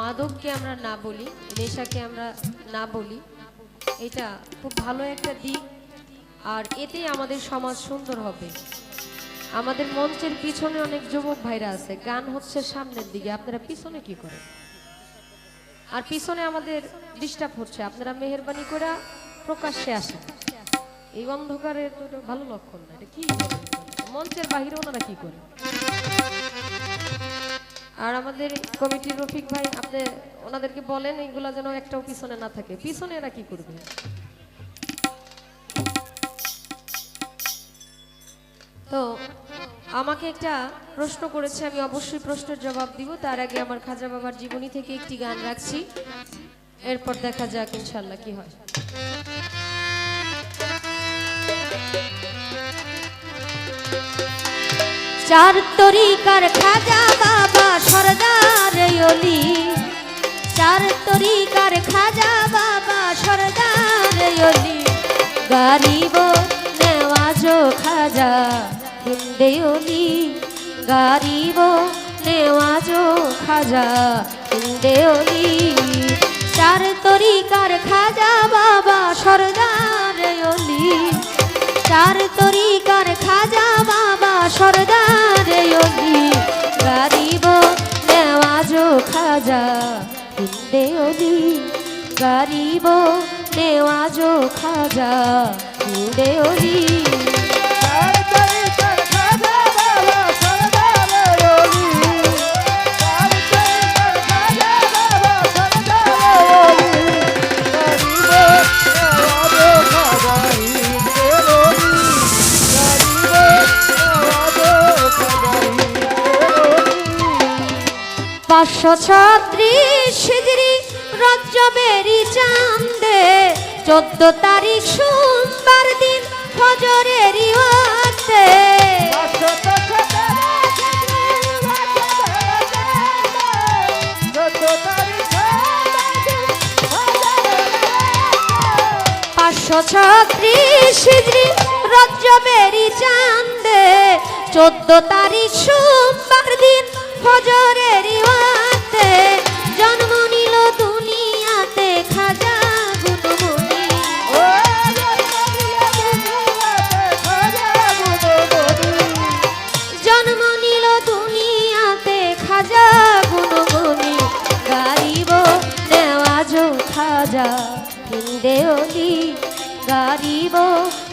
মাদককে আমরা না বলি, নেশাকে আমরা না বলি। এটা খুব ভালো একটা দিক, আর এতেই আমাদের সমাজ সুন্দর হবে। আমাদের মঞ্চের পিছনে অনেক যুবক ভাইরা আছে, গান হচ্ছে সামনের দিকে, আপনারা পিছনে কি করেন? আর পিছনে আমাদের ডিস্টার্ব হচ্ছে, আপনারা মেহরবানি করে প্রকাশ্যে আসেন। এই অন্ধকারের তো ভালো লক্ষণ না, এটা কি? মঞ্চের বাহিরে ওনারা কি করে আর আমাদের কমিটির রফিক ভাই, আপনি ওনাদেরকে বলেন এইগুলা যেন একটাও পিছনে না থাকে। পিছনে এরা কি করবে? তো আমাকে একটা প্রশ্ন করেছে, আমি অবশ্যই প্রশ্নের জবাব দিব। তার আগে আমার খাজা বাবার জীবনী থেকে একটি গান রাখছি। এরপর দেখা যাক ইনশাল্লাহ কি হয়। চার তরিকার খাজা সরদার অলি। চার তরিকার খাজা বাবা, সরদার গারিব নেওয়াজ খাজা, হিন্দে গারিব নেওয়াজ খাজা, হিন্দে অলি। চার তরিকার খাজা বাবা, সরদার অলি। চার তরিকার খাজা বাবা, সরদার খাজা হিন্দে অলি গারিব নেওয়াজ খাজা হিন্দে অলি। পাঁচশো ছত্রিশ হিজড়ি রজ্জবেরি চান্দে, চোদ্দ তারিখ সোমবার দিন ফজরেরই ওয়াক্তে পাঁচশো ছত্রিশ হিজড়ি রজ্জবেরি চান্দে, চোদ্দ তারিখ সোমবার দিন খাজা গুনগুনি। গারিব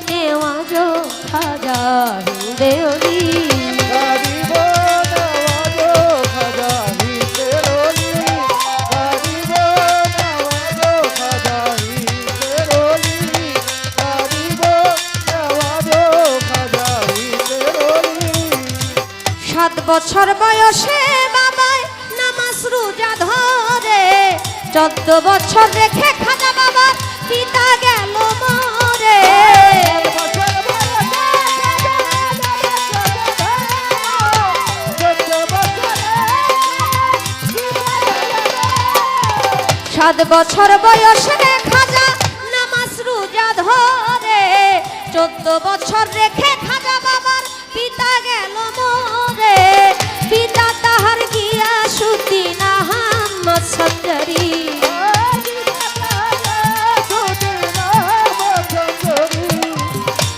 নেওয়াজ খাজা হিন্দে বছর বয়সে বাবায় নামাজ রোজা ধরে। চোদ্দ বছর রেখে খাজা বাবার পিতা গেল মরে। সাত বছর বয়সে খাজা নামাজ রোজা ধরে। চোদ্দ বছর রেখে খাজা বাবার পিতা গেল পিতা তাহার গিয়া সুদ্দিন আহম্মদ সঞ্জরি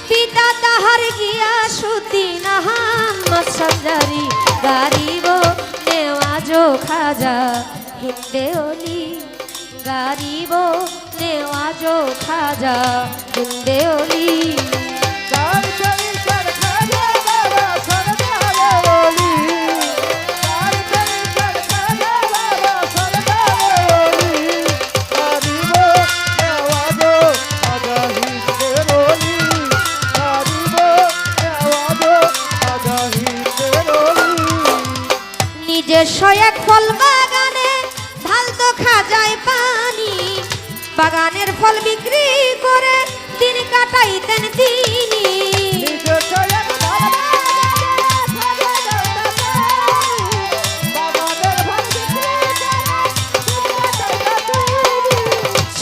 পিতা তাহার গিয়া সুদ্দিন আহম্মদ সঞ্জরি গারিব নেওয়াজ খাজা হিন্দে অলি। গারিব নেওয়াজ খাজা হিন্দে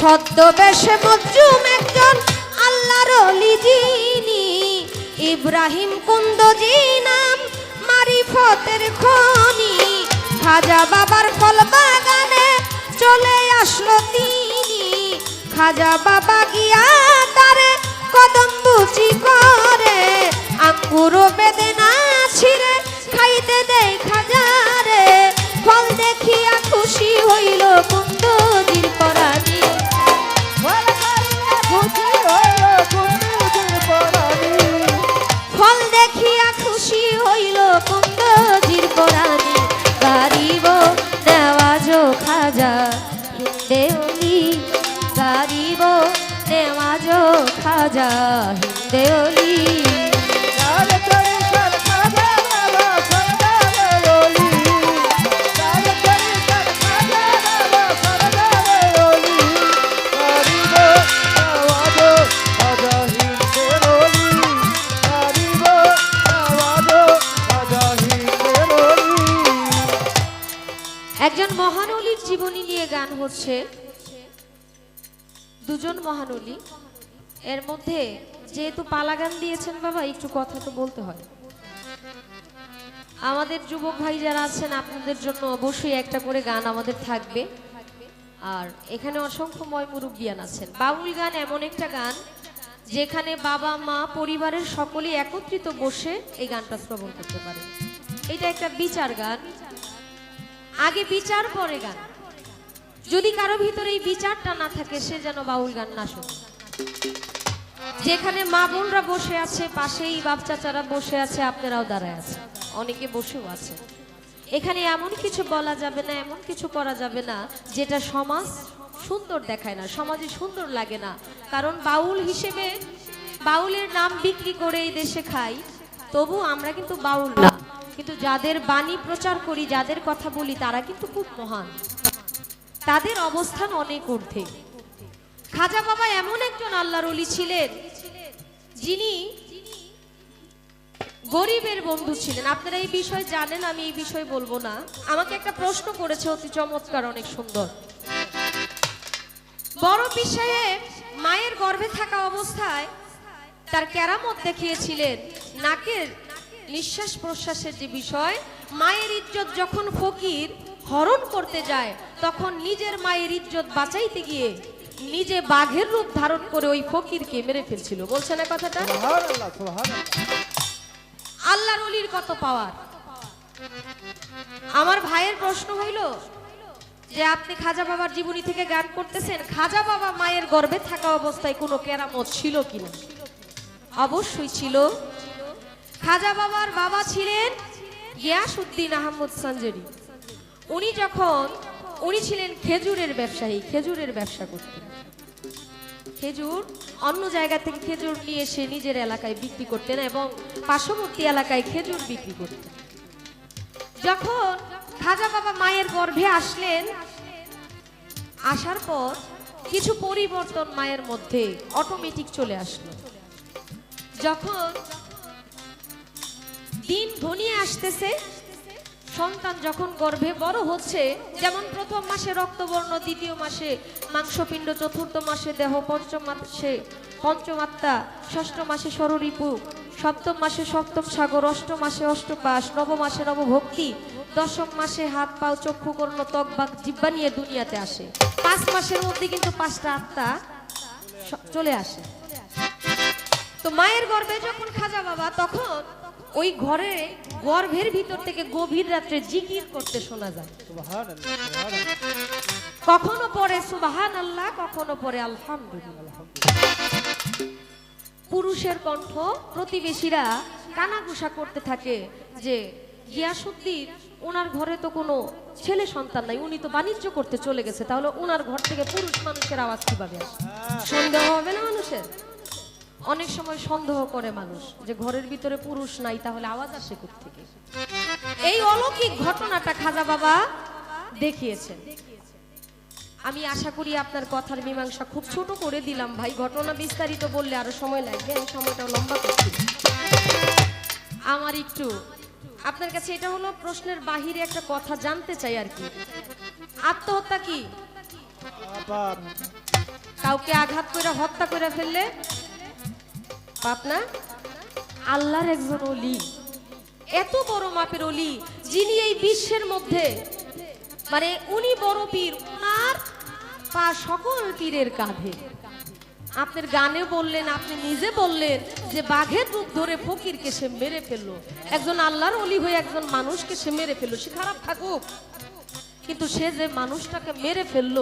ছদ্মবেশে মজুম একজন আল্লাহর লিজিনি ইব্রাহিম কুন্দজি নাম মারিফতের খনি। খাজা বাবার ফল বাগানে চলে আসলো তিনি। খাজা বাবা গিয়া তারে কদম বুচি করে। আখুর বেদে না ছিঁড়ে, খাইতে দেয় খাজারে। ফল দেখিয়া খুশি হইল হচ্ছে দুজন মহানলী। এর মধ্যে যেহেতু পালা গান দিয়েছেন বাবা, একটু কথা তো বলতে হয়। আমাদের যুবক ভাই যারা আছেন, আপনাদের জন্য অবশ্যই একটা করে গান আমাদের থাকবে। আর এখানে অসংখ্য ময় মুরব্বিয়ান আছেন। বাউল গান এমন একটা গান যেখানে বাবা, মা, পরিবারের সকলেই একত্রিত বসে এই গানটা শ্রবণ করতে পারে। এটা একটা বিচার গান। আগে বিচার, পরে গান। যদি কারও ভিতরে এই বিচারটা না থাকে, সে যেন বাউল গান না শোনে। যেখানে মা বোনরা বসে আছে, পাশেই বাপ চাচারা বসে আছে, আপনারাও দাঁড়ায় আছে অনেকে বসেও আছে এখানে এমন কিছু বলা যাবে না, এমন কিছু করা যাবে না, যেটা সমাজ সুন্দর দেখায় না, সমাজে সুন্দর লাগে না। কারণ বাউল হিসেবে বাউলের নাম বিক্রি করে এই দেশে খাই, তবু আমরা কিন্তু বাউল না। কিন্তু যাদের বাণী প্রচার করি, যাদের কথা বলি, তারা কিন্তু খুব মহান। তাদের অবস্থান অনেক ঊর্ধ্বে। খাজা বাবা এমন একজন আল্লাহর অলি ছিলেন, যিনি গরিবের বন্ধু ছিলেন। আপনারা এই বিষয় জানেন, আমি এই বিষয় বলব না। আমাকে একটা প্রশ্ন করেছে অতি চমৎকার, অনেক সুন্দর। বড় বিষয়ে মায়ের গর্ভে থাকা অবস্থায় তার কেরামত দেখিয়েছিলেন। নাকের নিঃশ্বাস প্রশ্বাসের যে বিষয়, মায়ের ইজ্জত যখন ফকির হরণ করতে যায় তখন নিজের মায়ের ইজ্জত বাঁচাইতে গিয়ে নিজে বাঘের রূপ ধারণ করে ওই ফকিরকে মেরে ফেলছিল। বলছে না কথাটা? আল্লাহর অলির কত পাওয়ার? আমার ভাইয়ের প্রশ্ন হইল যে আপনি খাজা বাবার জীবনী থেকে গান করতেছেন খাজা বাবা মায়ের গর্ভে থাকা অবস্থায় কোনো কেরামত ছিল কিনা? অবশ্যই ছিল। খাজা বাবার বাবা ছিলেন গিয়াসউদ্দিন আহমদ সঞ্জরি উনি যখন উনি ছিলেন খেজুরের ব্যবসায়ী, খেজুরের ব্যবসা করতেন। খেজুর অন্য জায়গা থেকে খেজুর নিয়ে এসে নিজের এলাকায় বিক্রি করতেন এবং পার্শ্ববর্তী এলাকায় খেজুর বিক্রি করতেন। যখন খাজা বাবা মায়ের গর্ভে আসলেন, আসার পর কিছু পরিবর্তন মায়ের মধ্যে অটোমেটিক চলে আসলো। যখন দিন ঘনিয়ে আসতেছে সন্তান যখন গর্ভে বড় হচ্ছে, যেমন প্রথম মাসে রক্তবর্ণ, দ্বিতীয় মাসে মাংসপিণ্ড, চতুর্থ মাসে দেহ, পঞ্চম মাসে পঞ্চমাত্রা ষষ্ঠ মাসে সররিপু সপ্তম মাসে সপ্তম সাগর, অষ্টম মাসে অষ্টপাশ, নবম মাসে নবভক্তি, দশম মাসে হাত, পাও, চক্ষু, কর্ণ, ত্বক, বাক জিব্বা নিয়ে দুনিয়াতে আসে। পাঁচ মাসের মধ্যে কিন্তু পাঁচটা আত্মা চলে আসে। তো মায়ের গর্ভে যখন খাজা বাবা, তখন ওই ঘরে গর্ভের ভিতর থেকে গভীর রাত্রে জিকির করতে শোনা যায়। কখনো পরে সুবাহান আল্লাহ কখনো পরে আলহামদুলিল্লাহ। পুরুষের কণ্ঠ প্রতিবেশীরা কানাঘুষা করতে থাকে যে গিয়াসুদ্দিন, ওনার ঘরে তো কোনো ছেলে সন্তান নাই, উনি তো বাণিজ্য করতে চলে গেছে, তাহলে ওনার ঘর থেকে পুরুষ মানুষের আওয়াজ কীভাবে আসে? সন্দেহ হবে না মানুষের? অনেক সময় সন্দেহ করে মানুষ যে ঘরের ভিতরে পুরুষ নাই তাহলে আওয়াজ আসে থেকে এই অলৌকিক ঘটনাটা খাজা বাবা দেখিয়েছেন। আমি আশা করি আপনার কথার মীমাংসা খুব ছোট করে দিলাম ভাই। ঘটনা বিস্তারিত বললে আরও সময় লাগবে আমি সময়টা লম্বা করছি। আমার একটু আপনার কাছে এটা হলো প্রশ্নের বাহিরে একটা কথা জানতে চাই আর কি। আত্মহত্যা কি? কাউকে আঘাত করে হত্যা করে ফেললে? পাপ না? আল্লাহর একজন অলি এত বড় মাপের অলি যিনি এই বিশ্বের মধ্যে মানে উনি বড় পীর, উনার পা সকল পীরের কাঁধে। আপনার গানে বললেন, আপনি নিজে বললেন যে বাঘের রূপ ধরে ফকিরকে সে মেরে ফেলল। একজন আল্লাহর অলি হয়ে একজন মানুষকে সে মেরে ফেলল। সে খারাপ থাকুক। কিন্তু সে যে মানুষটাকে মেরে ফেলল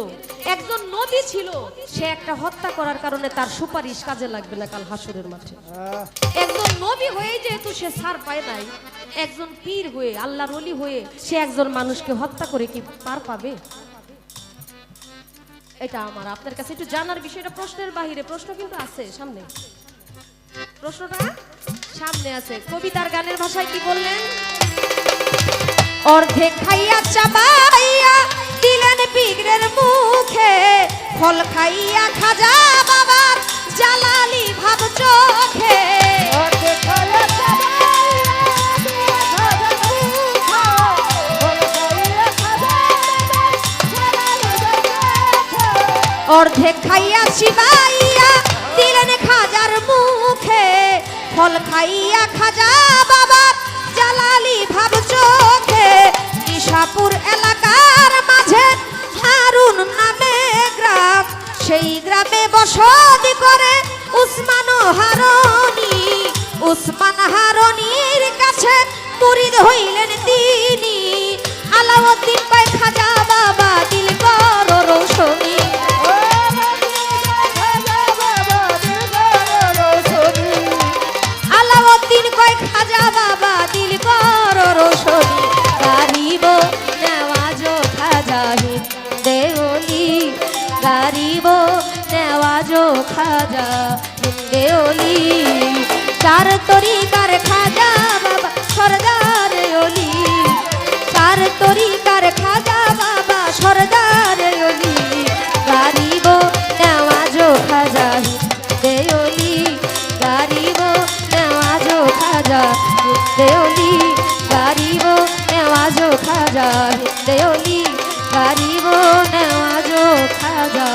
একজন নদী ছিল সে একটা হত্যা করার কারণে তার সুপারিশ কাজে লাগবে না কাল হাসুরের মাঠে। একজন নবী হয়ে যেহেতু সে সার পায় নাই একজন পীর হয়ে আল্লাহর অলি হয়ে সে একজন মানুষকে হত্যা করে কি পার পাবে? এটা আমার আপনার কাছে একটু জানার বিষয়টা প্রশ্নের বাহিরে প্রশ্ন কিন্তু আছে সামনে। প্রশ্নটা সামনে আছে। কবিতার গানের ভাষায় কি বললেন? অর্ধেক খাইয়া চাবাইয়া দিলেন পিগরের মুখে। ফল খাইয়া খাজা বাবার জালালি ভাব চোখে। অর্ধেক খাইয়া চিবাইয়া দিলেন খাজার মুখে। ফল খাইয়া খাজা বাবার জালালি ইশাপুর এলাকার মাঝে হারুন নামে গ্রাম। সেই গ্রামে বসতি করে উসমান হারনি। উসমান হারনির কাছে মুরিদ হইলেন তিনি। আলাউদ্দিন পায় খাজা বাবা দিল কর রোশনী। খাজা দেওলি চার তরিকার খাজা বাবা, সরদার ওলি চার তরিকার খাজা বাবা, সরদার ওলি গারিব নেওয়াজ খাজাহি দেওলি গারিব নেওয়াজ খাজা দেওলি গারিব নেওয়াজ খাজা দেওলি গারিব নেওয়াজ খাজা।